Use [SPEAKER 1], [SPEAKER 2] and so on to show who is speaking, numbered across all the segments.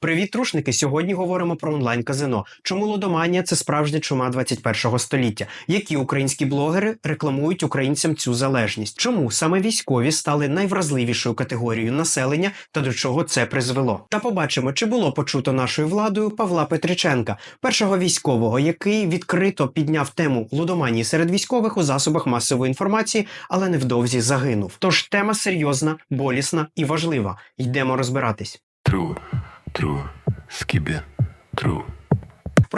[SPEAKER 1] Привіт, трушники! Сьогодні говоримо про онлайн-казино. Чому лудоманія це справжня чума 21-го століття? Які українські блогери рекламують українцям цю залежність? Чому саме військові стали найвразливішою категорією населення та до чого це призвело? Та побачимо, чи було почуто нашою владою Павла Петриченка, першого військового, який відкрито підняв тему лудоманії серед військових у засобах масової інформації, але невдовзі загинув. Тож тема серйозна, болісна і важлива. Йдемо розбиратись.
[SPEAKER 2] True, true, skibbe, true.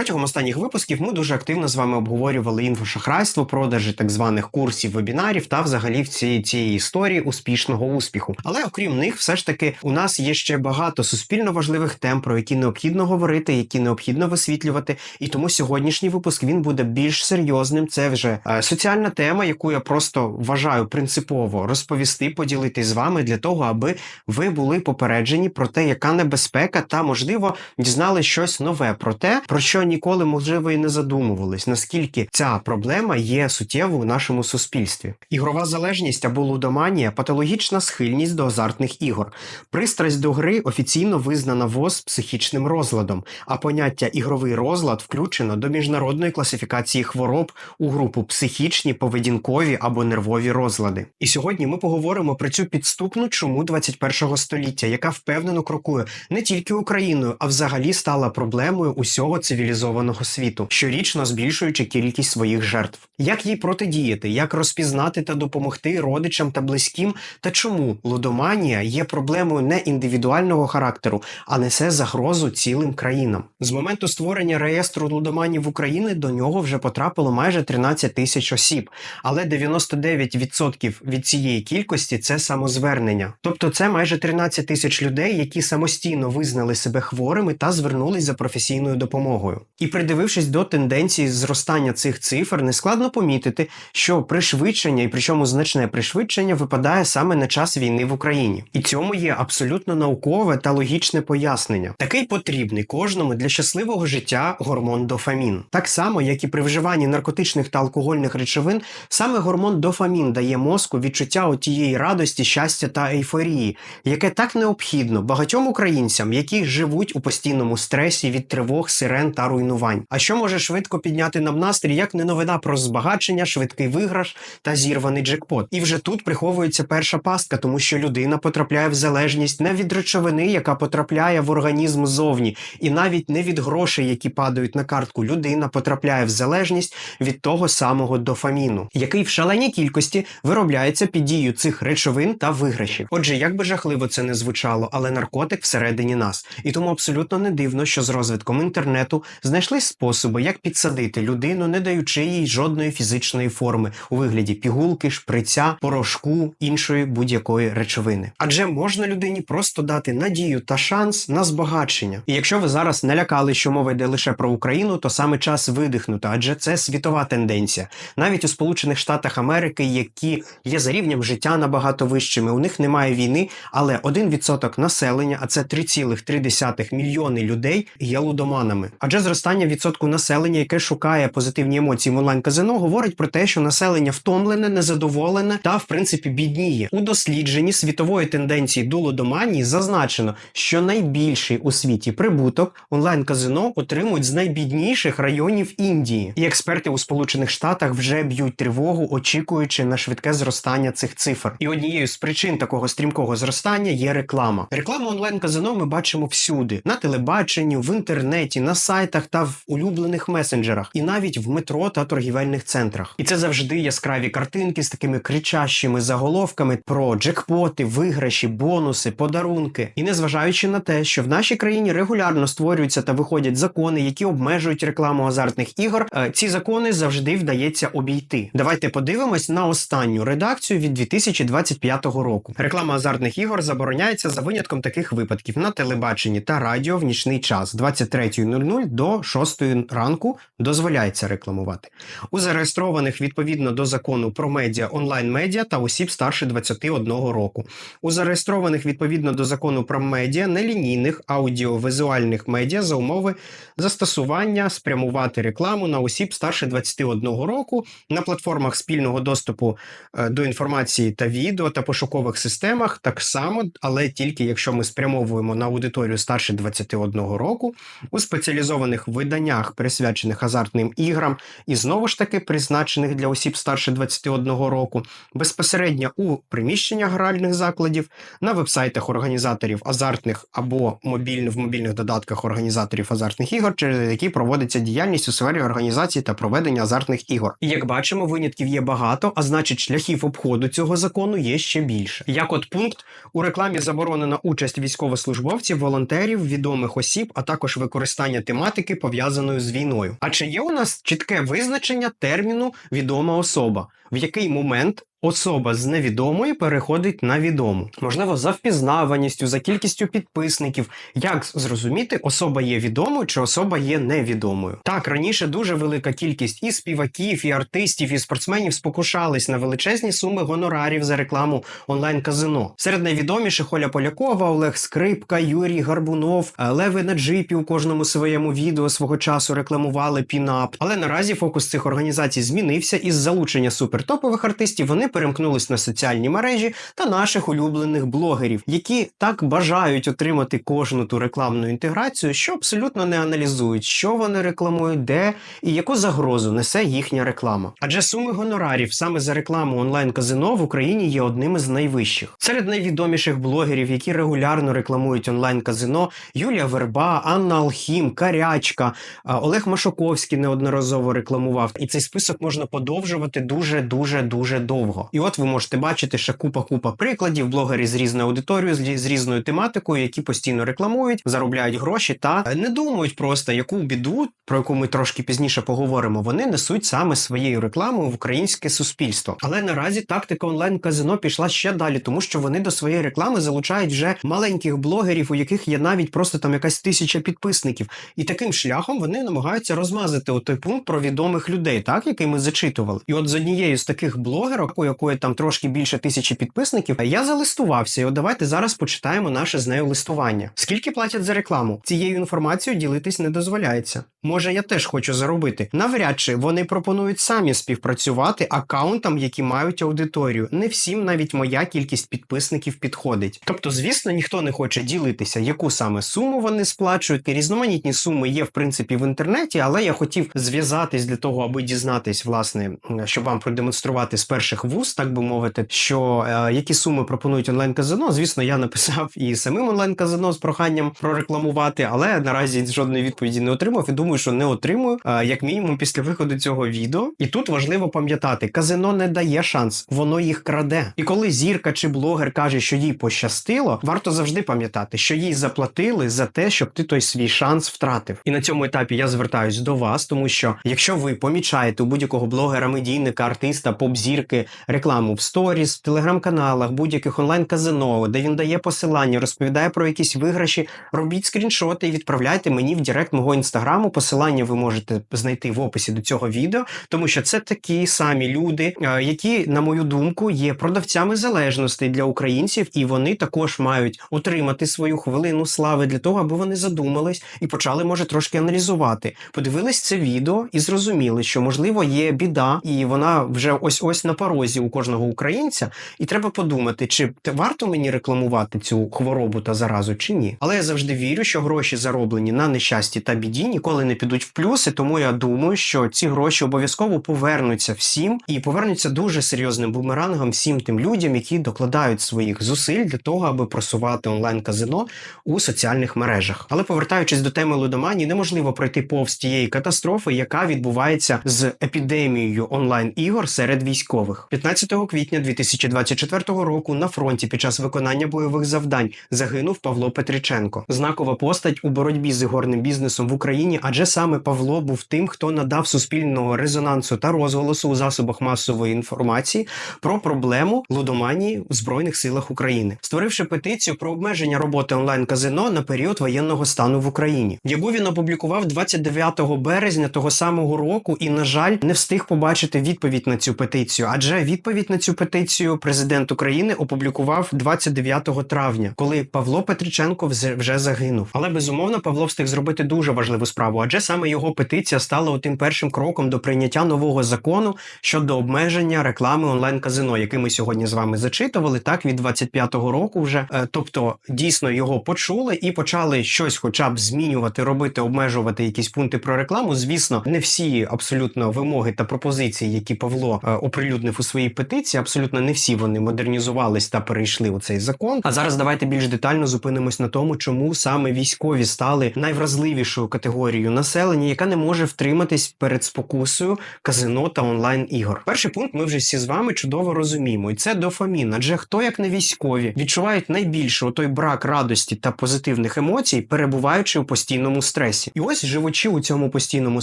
[SPEAKER 1] Протягом останніх випусків ми дуже активно з вами обговорювали інфошахрайство, продажі так званих курсів, вебінарів та взагалі в цій цієї історії успішного успіху. Але окрім них, все ж таки, у нас є ще багато суспільно важливих тем, про які необхідно говорити, які необхідно висвітлювати. І тому сьогоднішній випуск він буде більш серйозним. Це вже е, соціальна тема, яку я просто вважаю принципово розповісти, поділитись з вами для того, аби ви були попереджені про те, яка небезпека, та можливо дізнали щось нове про те, про що ніколи можливо і не задумувались, наскільки ця проблема є суттєвою у нашому суспільстві. Ігрова залежність або лудоманія патологічна схильність до азартних ігор. Пристрасть до гри офіційно визнана ВОЗ психічним розладом, а поняття ігровий розлад включено до міжнародної класифікації хвороб у групу психічні, поведінкові або нервові розлади. І сьогодні ми поговоримо про цю підступну чуму 21-го століття, яка впевнено крокує не тільки Україною, а взагалі стала проблемою усього цивілізованого світу, щорічно збільшуючи кількість своїх жертв. Як їй протидіяти, як розпізнати та допомогти родичам та близьким, та чому лудоманія є проблемою не індивідуального характеру, а несе загрозу цілим країнам. З моменту створення реєстру лудоманів України до нього вже потрапило майже 13 тисяч осіб, але 99% від цієї кількості це самозвернення. Тобто це майже 13 тисяч людей, які самостійно визнали себе хворими та звернулись за професійною допомогою. І придивившись до тенденції зростання цих цифр, нескладно помітити, що пришвидшення, і причому значне пришвидшення, випадає саме на час війни в Україні. І цьому є абсолютно наукове та логічне пояснення. Такий потрібний кожному для щасливого життя гормон дофамін. Так само, як і при вживанні наркотичних та алкогольних речовин, саме гормон дофамін дає мозку відчуття отієї радості, щастя та ейфорії, яке так необхідно багатьом українцям, які живуть у постійному стресі від тривог, сирен та руйнувань. А що може швидко підняти нам настрій, як не новина про збагачення, швидкий виграш та зірваний джекпот? І вже тут приховується перша пастка, тому що людина потрапляє в залежність не від речовини, яка потрапляє в організм зовні, і навіть не від грошей, які падають на картку. Людина потрапляє в залежність від того самого дофаміну, який в шаленій кількості виробляється під дією цих речовин та виграшів. Отже, як би жахливо це не звучало, але наркотик всередині нас, і тому абсолютно не дивно, що з розвитком інтернету знайшли способи, як підсадити людину, не даючи їй жодної фізичної форми у вигляді пігулки, шприця, порошку, іншої будь-якої речовини. Адже можна людині просто дати надію та шанс на збагачення. І якщо ви зараз не лякали, що мова йде лише про Україну, то саме час видихнути, адже це світова тенденція. Навіть у Сполучених Штатах Америки, які є за рівнем життя набагато вищими, у них немає війни, але 1% населення, а це 3,3 мільйони людей, є лудоманами. Адже зростання відсотку населення, яке шукає позитивні емоції в онлайн-казино, говорить про те, що населення втомлене, незадоволене та, в принципі, бідніє. У дослідженні світової тенденції до лудоманії зазначено, що найбільший у світі прибуток онлайн-казино отримують з найбідніших районів Індії. І експерти у Сполучених Штатах вже б'ють тривогу, очікуючи на швидке зростання цих цифр. І однією з причин такого стрімкого зростання є реклама. Рекламу онлайн-казино ми бачимо всюди: на телебаченні, в інтернеті, на сайтах та в улюблених месенджерах, і навіть в метро та торгівельних центрах. І це завжди яскраві картинки з такими кричащими заголовками про джекпоти, виграші, бонуси, подарунки. І незважаючи на те, що в нашій країні регулярно створюються та виходять закони, які обмежують рекламу азартних ігор, е, ці закони завжди вдається обійти. Давайте подивимось на останню редакцію від 2025 року. Реклама азартних ігор забороняється за винятком таких випадків на телебаченні та радіо в нічний час з 23.00 до 6 ранку дозволяється рекламувати. У зареєстрованих відповідно до закону про медіа онлайн медіа та осіб старше 21 року. У зареєстрованих відповідно до закону про медіа нелінійних аудіовізуальних медіа за умови застосування спрямувати рекламу на осіб старше 21 року на платформах спільного доступу е, до інформації та відео та пошукових системах так само, але тільки якщо ми спрямовуємо на аудиторію старше 21 року у спеціалізованих виданнях, присвячених азартним іграм, і знову ж таки призначених для осіб старше 21 року, безпосередньо у приміщеннях гральних закладів, на вебсайтах організаторів азартних або мобільних в мобільних додатках організаторів азартних ігор, через які проводиться діяльність у сфері організації та проведення азартних ігор. Як бачимо, винятків є багато, а значить, шляхів обходу цього закону є ще більше. Як от пункт у рекламі заборонена участь військовослужбовців, волонтерів, відомих осіб, а також використання тематики пов'язаної з війною. А чи є у нас чітке визначення терміну відома особа? В який момент особа з невідомої переходить на відому? Можливо, за впізнаваністю, за кількістю підписників. Як зрозуміти, особа є відомою чи особа є невідомою? Так, раніше дуже велика кількість і співаків, і артистів, і спортсменів спокушались на величезні суми гонорарів за рекламу онлайн-казино. Серед найвідоміших Оля Полякова, Олег Скрипка, Юрій Гарбунов, е, Леви на джипі у кожному своєму відео свого часу рекламували пінап. Але наразі фокус цих організацій змінився із залучення супертопових артистів. Вони перемкнулись на соціальні мережі та наших улюблених блогерів, які так бажають отримати кожну ту рекламну інтеграцію, що абсолютно не аналізують, що вони рекламують, де і яку загрозу несе їхня реклама. Адже суми гонорарів саме за рекламу онлайн-казино в Україні є одними з найвищих. Серед найвідоміших блогерів, які регулярно рекламують онлайн-казино, Юлія Верба, Анна Алхім, Карячка, Олег Машоковський неодноразово рекламував. І цей список можна подовжувати дуже дуже дуже довго. І от ви можете бачити ще купа-купа прикладів, блогери з різною аудиторією, з, різною тематикою, які постійно рекламують, заробляють гроші та е, не думають просто, яку біду, про яку ми трошки пізніше поговоримо, вони несуть саме своєю рекламою в українське суспільство. Але наразі тактика онлайн-казино пішла ще далі, тому що вони до своєї реклами залучають вже маленьких блогерів, у яких є навіть просто там якась тисяча підписників. І таким шляхом вони намагаються розмазати отой пункт про відомих людей, так який ми зачитували. І от з однією з таких блогерок, у якої там трошки більше тисячі підписників, я залистувався. І от давайте зараз почитаємо наше з нею листування. Скільки платять за рекламу? Цією інформацією ділитись не дозволяється. Може, я теж хочу заробити. Навряд чи вони пропонують самі співпрацювати акаунтам, які мають аудиторію. Не всім навіть моя кількість підписників підходить. Тобто, звісно, ніхто не хоче ділитися, яку саме суму вони сплачують. Різноманітні суми є в принципі в інтернеті, але я хотів зв'язатись для того, аби дізнатись, власне, щоб вам продемонструвати з перших вуз, так би мовити, що е, які суми пропонують онлайн-казино. Звісно, я написав і самим онлайн-казино з проханням прорекламувати, але наразі жодної відповіді не отримав і думаю, що не отримую, е, як мінімум, після виходу цього відео. І тут важливо пам'ятати, казино не дає шанс, воно їх краде. І коли зірка чи блогер каже, що їй пощастило, варто завжди пам'ятати, що їй заплатили за те, щоб ти той свій шанс втратив. І на цьому етапі я звертаюсь до вас, тому що якщо ви помічаєте у будь-якого блогера, медійника, артиста, поп-зірки рекламу в сторіс, в телеграм-каналах, будь-яких онлайн-казино, де він дає посилання, розповідає про якісь виграші, робіть скріншоти і відправляйте мені в директ мого інстаграму. Посилання ви можете знайти в описі до цього відео, тому що це такі самі люди, е, які, на мою думку, є продавцями залежностей для українців, і вони також мають отримати свою хвилину слави для того, аби вони задумались і почали, може, трошки аналізувати. Подивились це відео і зрозуміли, що можливо є біда, і вона вже ось ось на порозі у кожного українця. І треба подумати, чи варто мені рекламувати цю хворобу та заразу, чи ні. Але я завжди вірю, що гроші зароблені на нещасті та біді ніколи не підуть в плюси. Тому я думаю, що ці гроші обов'язково повернуться всім і повернуться дуже серйозним бумерангом всім тим людям, які докладають своїх зусиль для того, аби просувати онлайн-казино у соціальних мережах. Але повертаючись до теми лудоманії, неможливо пройти повз тієї катастрофи, яка відбувається з епідемією онлайн-ігор серед військових. 15 квітня 2024 року на фронті під час виконання бойових завдань загинув Павло Петриченко. Знакова постать у боротьбі з ігорним бізнесом в Україні, адже саме Павло був тим, хто надав суспільного резонансу та розголосу у засобах масової інформації про проблему лудоманії в збройних силах України, створивши петицію про обмеження роботи онлайн казино на період воєнного стану в Україні, яку він опублікував 29 березня того самого року, і на жаль, не встиг побачити відповідь на цю петицію. Адже відповідь на цю петицію президент України опублікував 29 травня, коли Павло Петриченко вже загинув. Але безумовно Павло встиг зробити дуже важливу справу, адже саме його петиція стала тим першим кроком до прийняття нового закону щодо обмеження реклами онлайн казино, який ми сьогодні з вами зачитували, так від 25-го року вже. Е, Тобто дійсно його почули і почали щось, хоча б змінювати, робити, обмежувати якісь пункти про рекламу. Звісно, не всі абсолютно вимоги та пропозиції, які Павло е, оприлюднив у своїй петиції, абсолютно не всі вони модернізувались та перейшли у цей закон. А зараз давайте більш детально зупинимось на тому, чому саме військові стали найвразливішою категорією населення, яка не може втриматись перед спокусою казино та онлайн ігор. Перший пункт ми вже всі з вами чудово розуміємо, і це дофамін. Адже хто як не військові відчувають найбільше той брак радості та позитивних емоцій, перебуваючи у постійному стресі. І ось живучи у цьому постійному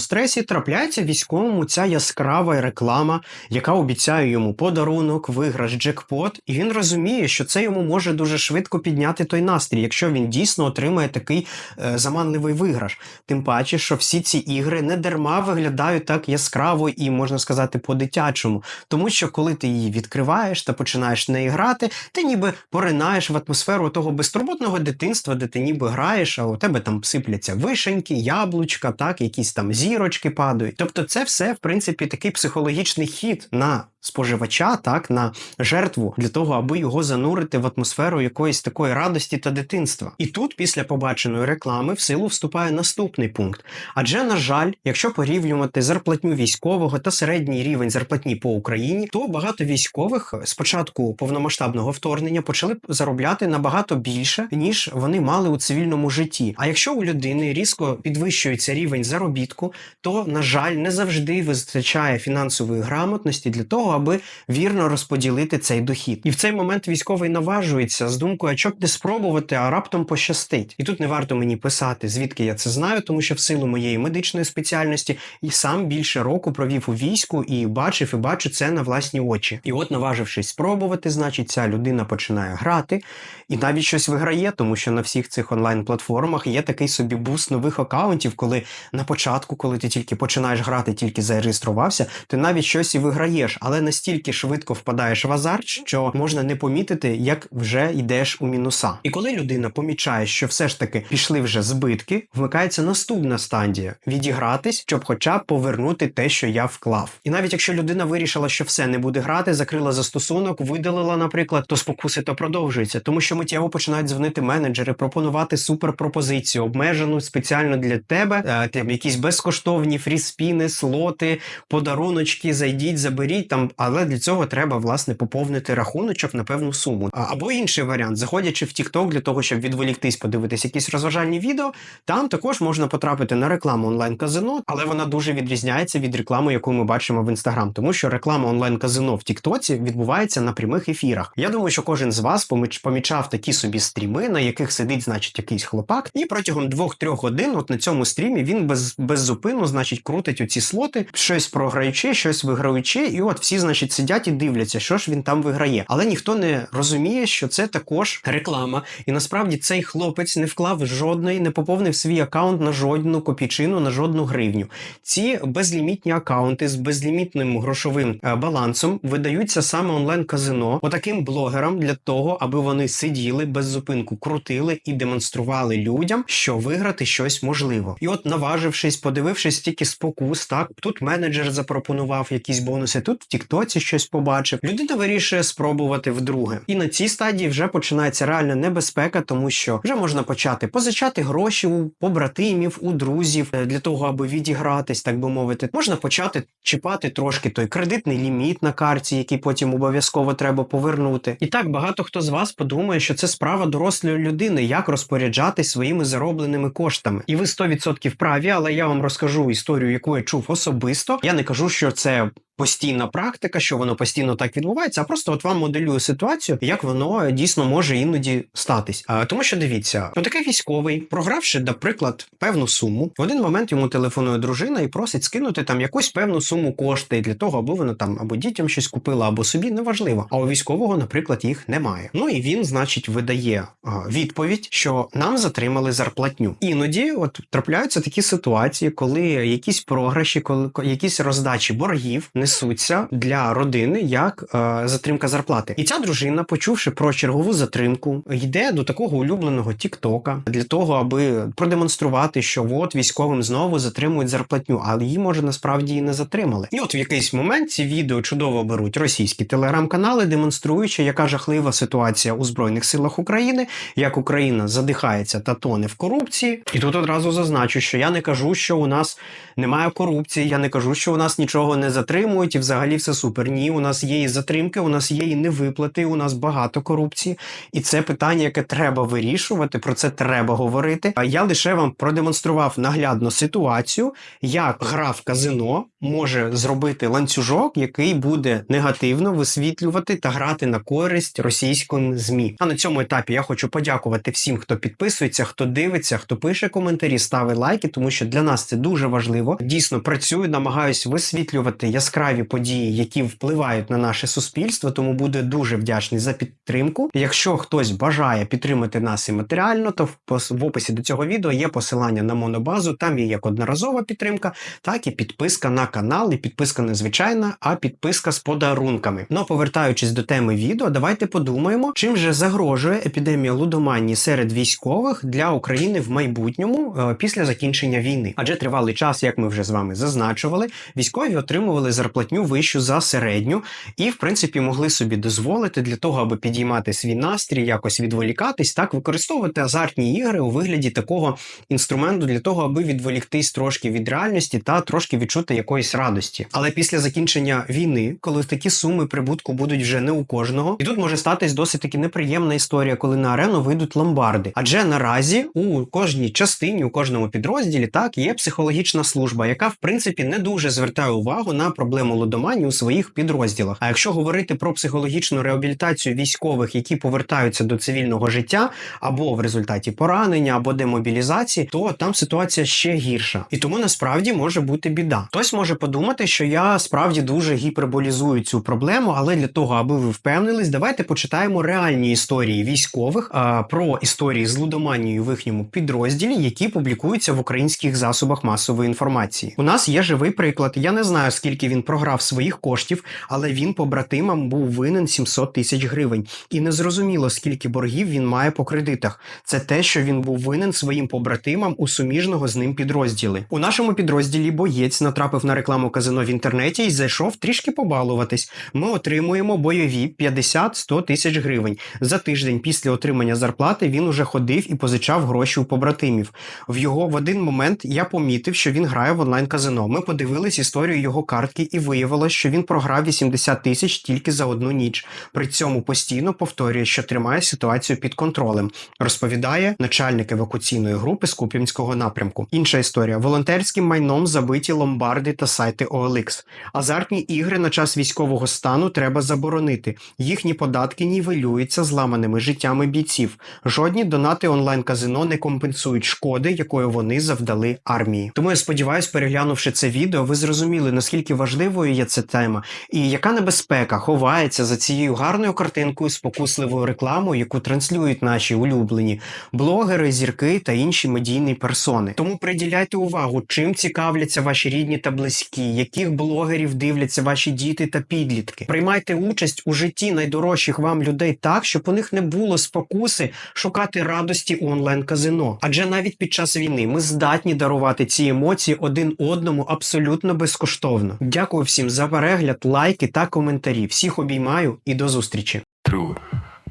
[SPEAKER 1] стресі, трапляється військовому ця яскрава реклама, яка обіцяє йому подарунок, виграш, джекпот, і він розуміє, що це йому може дуже швидко підняти той настрій, якщо він дійсно отримає такий е, заманливий виграш. Тим паче, що всі ці ігри не дарма виглядають так яскраво і можна сказати по-дитячому, тому що коли ти її відкриваєш та починаєш в неї грати, ти ніби поринаєш в атмосферу того безтурботного дитинства, де ти ніби граєш, а у тебе там сипляться вишеньки, яблучка, так, якісь там зірочки падають. Тобто, це все, в принципі, такий психологічний хід на споживача, так, на жертву для того, аби його занурити в атмосферу якоїсь такої радості та дитинства. І тут, після побаченої реклами, в силу вступає наступний пункт. Адже, на жаль, якщо порівнювати зарплатню військового та середній рівень зарплатні по Україні, то багато військових з початку повномасштабного вторгнення почали заробляти набагато більше, ніж вони мали у цивільному житті. А якщо у людини різко підвищується рівень заробітку, то на жаль не завжди вистачає фінансової грамотності для того, аби вірно розподілити цей дохід. І в цей момент військовий наважується з думкою, а чоб не спробувати, а раптом пощастить. І тут не варто мені писати, звідки я це знаю, тому що в силу моєї медичної спеціальності і сам більше року провів у війську і бачив і бачу це на власні очі. І от, наважившись спробувати, значить, ця людина починає грати і навіть щось виграє, тому що на всіх цих онлайн-платформах є такий собі буст нових акаунтів, коли на початку, коли ти тільки починаєш грати, тільки зареєструвався, ти навіть щось і виграєш, але настільки швидко впадаєш в азарт, що можна не помітити, як вже йдеш у мінуса. І коли людина помічає, що все ж таки пішли вже збитки, вмикається наступна стадія відігратись, щоб хоча б повернути те, що я вклав. І навіть якщо людина вирішила, що все не буде грати, закрила застосунок, видалила, наприклад, то спокуси то продовжуються, тому що миттєво починають дзвонити менеджери, пропонувати суперпропозицію, обмежену спеціально для тебе, е, там якісь безкоштовні фріспіни, слоти, подаруночки, зайдіть, заберіть там, але для цього треба власне поповнити рахуночок на певну суму. Або інший варіант, заходячи в TikTok для того, щоб відволіктись, подивитись якісь розважальні відео, там також можна потрапити на рекламу онлайн-казино, але вона дуже відрізняється від реклами, яку ми бачимо в Instagram, тому що реклама онлайн-казино в Тіктоці відбувається на прямих ефірах. Я думаю, що кожен з вас поміч- помічав такі собі стріми, на яких сидить, значить, якийсь хлопак, і протягом 2-3 годин, от на цьому стрімі, він без, без зупину, значить, крутить оці слоти, щось програючи, щось виграючи, і от всі, значить, сидять і дивляться, що ж він там виграє. Але ніхто не розуміє, що це також реклама. І насправді цей хлопець не вклав жодної, не поповнив свій аккаунт на жодну копійчину, на жодну гривню. Ці безлімітні аккаунти з безлімітним грошовим е, балансом видаються саме онлайн-казино отаким блогерам для того, аби вони сиділи без зупинку, крутили і демонстрували людям, що виграти щось можливо. І от, наважившись, подивившись стільки спокус, так тут менеджер запропонував якісь бонуси, тут в Тіктоці щось побачив. Людина вирішує спробувати вдруге. І на цій стадії вже починається реальна небезпека, тому що вже можна почати позичати гроші у побратимів, у друзів е, для того, аби відігратись, так би мовити. Можна почати чіпати трошки той кредитний ліміт на карті, який потім обов'язково треба повернути. І так багато хто з вас подумає, що це справа дорослої людини, як розпоряджатись своїми заробленими коштами. І ви 100% праві, але я вам розкажу історію, яку я чув особисто. Я не кажу, що це постійна практика, що воно постійно так відбувається, а просто от вам моделюю ситуацію, як воно дійсно може іноді статись. А, тому що дивіться, ну такий військовий, програвши, наприклад, певну суму, в один момент йому телефонує дружина і просить скинути там якусь певну суму коштей для того, аби вона там або дітям щось купила, або собі неважливо. А у військового, наприклад, їх немає. Ну і він, значить, видає а, відповідь, що нам затримали зарплатню. Іноді, от трапляються такі ситуації, коли якісь програші, коли якісь роздачі боргів несуться для родини як е, затримка зарплати. І ця дружина, почувши про чергову затримку, йде до такого улюбленого Тіктока для того, аби продемонструвати, що от військовим знову затримують зарплатню, але її може насправді і не затримали. І от в якийсь момент ці відео чудово беруть російські телеграм-канали, демонструючи, яка жахлива ситуація у збройних силах України, як Україна задихається та тоне в корупції. І тут одразу зазначу, що я не кажу, що у нас немає корупції. Я не кажу, що у нас нічого не затримують і взагалі все супер. Ні, у нас є і затримки, у нас є і невиплати, у нас багато корупції. І це питання, яке треба вирішувати. Про це треба говорити. А я лише вам продемонстрував наглядно ситуацію, як гра в казино може зробити ланцюжок, який буде негативно висвітлювати та грати на користь російським змі. А на цьому етапі я хочу подякувати всім, хто підписується, хто дивиться, хто пише коментарі, ставить лайки, тому що для нас це дуже важливо. Дійсно працюю, намагаюсь висвітлювати яскраві події, які впливають на наше суспільство. Тому буду дуже вдячний за підтримку. Якщо хтось бажає підтримати нас і матеріально, то в описі до цього відео є посилання на монобазу. Там є як одноразова підтримка, так і підписка на канал, і підписка не звичайна, а підписка з подарунками. Ну повертаючись до теми відео, давайте подумаємо, чим же загрожує епідемія лудоманії серед військових для України в майбутньому е, після закінчення війни. Адже тривалий час, як ми вже з вами зазначували, військові отримували зарплатню вищу за середню і, в принципі, могли собі дозволити для того, аби підіймати свій настрій, якось відволікатись, так використовувати азартні ігри у вигляді такого інструменту для того, аби відволіктись трошки від реальності та трошки відчути якоїсь радості. Але після закінчення війни, коли такі суми прибутку будуть вже не у кожного, і тут може статись досить таки неприємна історія, коли на арену вийдуть ломбарди. Адже наразі у кожній частині, у кожному підрозділі так є психологічна служба, яка в принципі не дуже звертає увагу на проблему лудоманії у своїх підрозділах. А якщо говорити про психологічну реабілітацію військових, які повертаються до цивільного життя, або в результаті поранення, або демобілізації, то там ситуація ще гірша. І тому насправді може бути біда. Хтось може подумати, що я справді дуже гіперболізую цю проблему, але для того, аби ви впевнились, давайте почитаємо реальні історії військових а, про історії з лудоманією в їхньому підрозділі, які публікуються в українських засобах масової інформації. У нас є живий приклад. Я не знаю, скільки він програв своїх коштів, але він побратимам був винен 700 тисяч гривень. І незрозуміло, скільки боргів він має по кредитах. Це те, що він був винен своїм побратимам у суміжного з ним підрозділі. У нашому підрозділі боєць натрапив на рекламу казино в інтернеті і зайшов трішки побалуватись. Ми отримуємо бойові 50-100 тисяч гривень. За тиждень після отримання зарплати він уже ходив і позичав гроші у побратимів. В його в один момент я помітив, що він грає в онлайн казино. Ми подивились історію його картки, і виявилось, що він програв 80 тисяч тільки за одну ніч. При цьому постійно повторює, що тримає ситуацію під контролем. Розповідає начальник евакуаційної групи з Куп'янського напрямку. Інша історія: волонтерським майном забиті ломбарди та сайти OLX. Азартні ігри на час військового стану треба заборонити. Їхні податки нівелюються зламаними життями бійців. Жодні донати онлайн казино не компенсують шкоди, якою вони завдали армії. Тому я сподіваюся, переглянувши це відео, ви зрозуміли наскільки важливою є ця тема, і яка небезпека ховається за цією гарною картинкою, спокусливою рекламою, яку транслюють наші улюблені блогери, зірки та інші медійні персони. Тому приділяйте увагу, чим цікавляться ваші рідні та близькі, яких блогерів дивляться ваші діти та підлітки. Приймайте участь у житті найдорожчих вам людей так, щоб у них не було спокуси шукати радості у онлайн казино. Адже навіть під час війни ми здатні дарувати ці емоції один одному абсолютно безкоштовно. Дякую всім за перегляд, лайки та коментарі. Всіх обіймаю і до зустрічі.
[SPEAKER 2] True,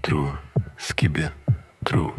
[SPEAKER 2] true, skibbe, true.